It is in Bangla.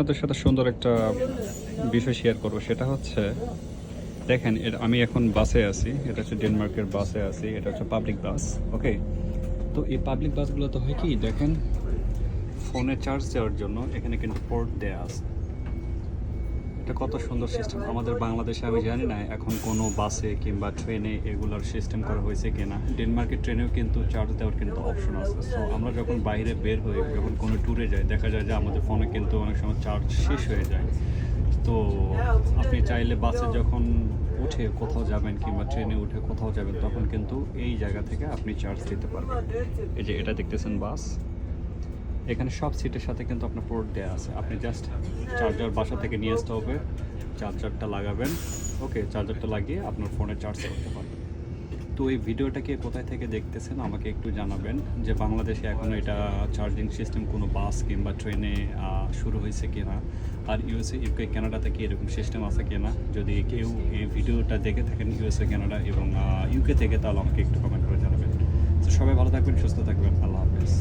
আপনাদের সাথে সুন্দর একটা বিষয় শেয়ার করব। সেটা হচ্ছে, দেখেন এটা আমি এখন বাসে আছি, এটা হচ্ছে ডেনমার্কের বাসে আছি, এটা হচ্ছে পাবলিক বাস ওকে তো এই পাবলিক বাসগুলো তো হয় কি, দেখেন ফোনে চার্জ দেওয়ার জন্য এখানে কিন্তু পোর্ট দেওয়া আছে। এটা কত সুন্দর সিস্টেম আমাদের বাংলাদেশে আমি জানি না এখন কোনো বাসে কিংবা ট্রেনে এগুলোর সিস্টেম করা হয়েছে কিনা। ডেনমার্কের ট্রেনেও কিন্তু চার্জ দেওয়ার কিন্তু অপশন আছে। সো আমরা যখন বাইরে বের হই, যখন কোনো ট্যুরে যাই, দেখা যায় যে আমাদের ফোনে কিন্তু অনেক সময় চার্জ শেষ হয়ে যায়। তো, আপনি চাইলে বাসে যখন উঠে কোথাও যাবেন কিংবা ট্রেনে উঠে কোথাও যাবেন, তখন কিন্তু এই জায়গা থেকে আপনি চার্জ দিতে পারবেন। এই যে এটা দেখতেছেন বাস। এখানে সব সিটের সাথে কিন্তু আপনার পোর্ট দেওয়া আছে। আপনি জাস্ট চার্জার বাসা থেকে নিয়ে আসতে হবে। চার্জারটা লাগাবেন। ওকে চার্জারটা লাগিয়ে আপনার ফোনে চার্জ করতে পারবেন। তো এই ভিডিওটা কে কোথায় থেকে দেখতেছেন আমাকে একটু জানাবেন যে বাংলাদেশে এখনও এটা চার্জিং সিস্টেম কোনো বাস কিংবা ট্রেনে শুরু হয়েছে কিনা। আর ইউএসএ ইউকে কানাডাতে কি এরকম সিস্টেম আছে কি না যদি কেউ এই ভিডিওটা দেখে থাকেন ইউএসএ কানাডা এবং ইউকে থেকে, তাহলে আমাকে একটু কমেন্ট করে জানাবেন। তো সবাই ভালো থাকবেন, সুস্থ থাকবেন। আল্লাহ হাফেজ।